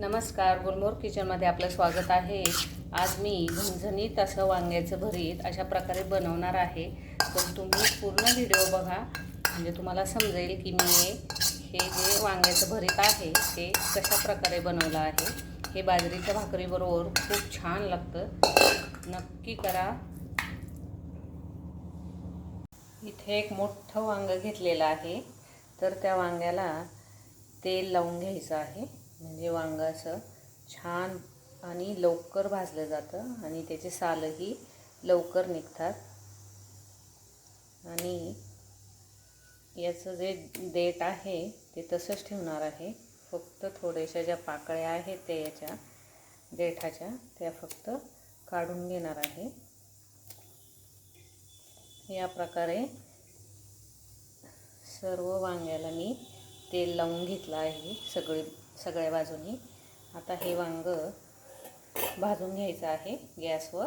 नमस्कार गुलमोर किचनमध्ये आपलं स्वागत आहे. आज मी झणझणीत असं वांग्याचं भरीत अशा प्रकारे बनवणार आहे. तर तुम्ही पूर्ण व्हिडिओ बघा म्हणजे तुम्हाला समजेल की मी हे जे वांग्याचं भरीत आहे ते कशा प्रकारे बनवलं आहे. हे बाजरीच्या भाकरीबरोबर खूप छान लागतं. नक्की करा. इथे एक मोठं वांगं घेतलेलं आहे. तर त्या वांग्याला तेल लावून घ्यायचं आहे. म्हणजे वांग असं छान आणि लवकर भाजलं जातं आणि त्याचे सालही लवकर निघतात. आणि याचं जे डेट आहे ते तसंच ठेवणार आहे. फक्त थोड्याशा ज्या पाकळ्या आहेत त्या याच्या देठाच्या त्या फक्त काढून घेणार आहे. या प्रकारे सर्व वांग्याला मी तेल लावून घेतलं आहे सगळे. सगळ्या बाजूनी. आता हे वांग भाजून घ्यायचं आहे गॅसवर.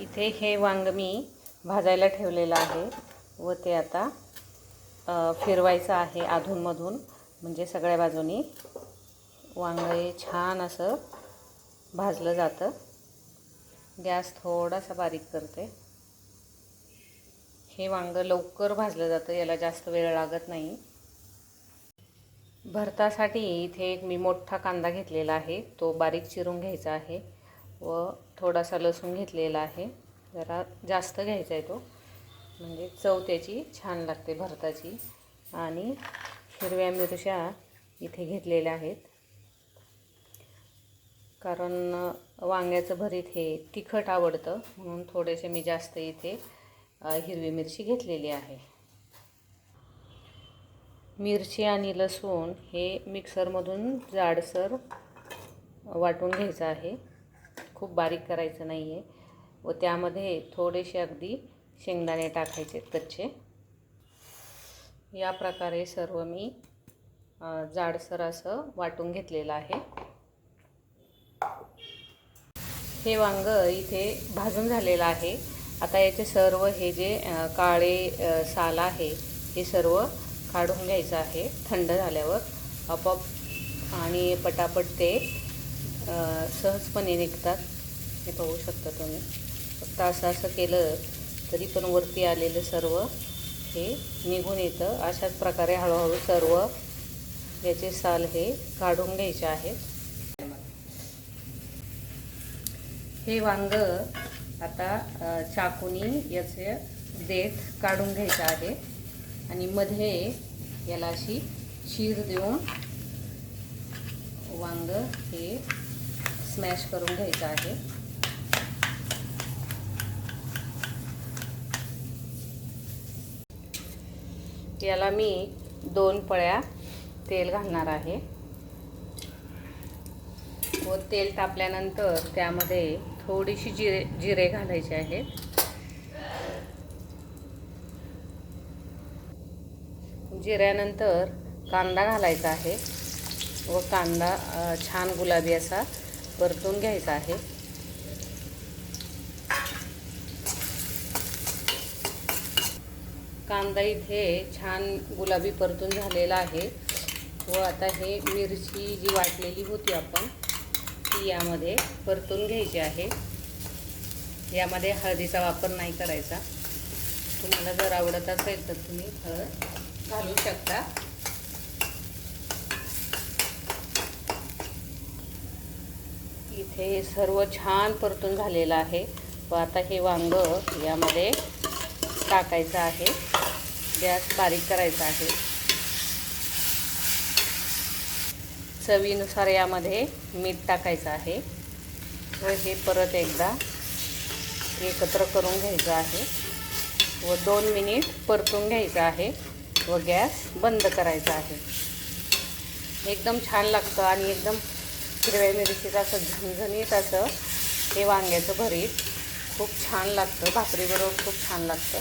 इथे हे वांग मी भाजायला ठेवलेलं आहे व ते आता फिरवायचं आहे अधूनमधून. म्हणजे सगळ्या बाजूनी वांग हे छान असं भाजलं जातं. गॅस थोडासा बारीक करते. हे वांग लवकर भाजलं जातं याला जास्त वेळ लागत नाही. भरतासाठी इथे एक मी मोठा कांदा घेतलेला आहे. तो बारीक चिरून घ्यायचा आहे व थोडासा लसूण घेतलेला आहे. जरा जास्त घ्यायचा आहे तो. म्हणजे चव त्याची छान लागते भरताची. आणि हिरव्या मिरच्या इथे घेतलेल्या आहेत. कारण वांग्याचं भरीत हे तिखट आवडतं म्हणून थोडेसे मी जास्त इथे हिरवी मिरची घेतलेली आहे. मिरची आणि लसूण हे मिक्सरमधून जाडसर वाटून घ्यायचं आहे. खूप बारीक करायचं नाही आहे व त्यामध्ये थोडेसे अगदी शेंगदाणे टाकायचे कच्चे. या प्रकारे सर्व मी जाडसर असं वाटून घेतलेलं आहे. हे वांग इथे भाजून झालेलं आहे. आता याचे सर्व हे जे काळे साल आहे हे सर्व काढून घ्यायचं आहे. थंड झाल्यावर आपोआप आणि पटापट ते सहजपणे निघतात. हे पाहू शकता तुम्ही. फक्त असं असं केलं तरी पण वरती आलेलं सर्व हे निघून येतं. अशाच प्रकारे हळूहळू सर्व याचे साल हे काढून घ्यायचे आहेत. हे वांग आता चाकूनी याचे देठ काढून घ्यायचं आहे. आणि मध्ये याला अशी शीर देऊन वांग हे स्मॅश करून घ्यायचं आहे. याला मी दोन पळ्या तेल घालणार आहे. व तेल तापल्यानंतर त्यामध्ये थोडीशी जिरे जिरे घालायचे आहेत. जिऱ्यानंतर कांदा घालायचा आहे व कांदा छान गुलाबी असा परतून घ्यायचा आहे. कांदा इथे छान गुलाबी परतून झालेला आहे व आता हे मिरची जी वाटलेली होती आपण ती यामध्ये परतून घ्यायची आहे. यामध्ये हळदीचा वापर नाही करायचा. तुम्हाला जर आवडत असेल तर तुम्ही हळद घालू शकता. इथे सर्व छान परतून झालेलं आहे. व आता हे वांग यामध्ये टाकायचं आहे. गॅस बारीक करायचा आहे. चवीनुसार यामध्ये मीठ टाकायचं आहे. व हे परत एकदा एकत्र करून घ्यायचं आहे. व दोन मिनिट परतून घ्यायचं आहे. व गॅस बंद करायचा आहे. एकदम छान लागतं आणि एकदम हिरव्या मिरचीचं असं झणझणीत असं हे वांग्याचं भरीत खूप छान लागतं. भाकरीबरोबर खूप छान लागतं.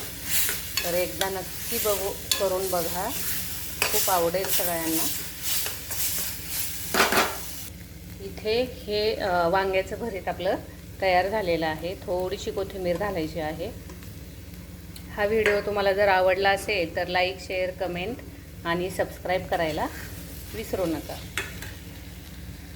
तर एकदा नक्की बघू करून बघा. खूप आवडेल सगळ्यांना. इथे हे वांग्याचं भरीत आपलं तयार झालेलं आहे. थोडीशी कोथिंबीर घालायची आहे. हा व्हिडिओ तुम्हाला जर आवडला असेल तर लाईक शेअर कमेंट आणि सबस्क्राईब करायला विसरू नका.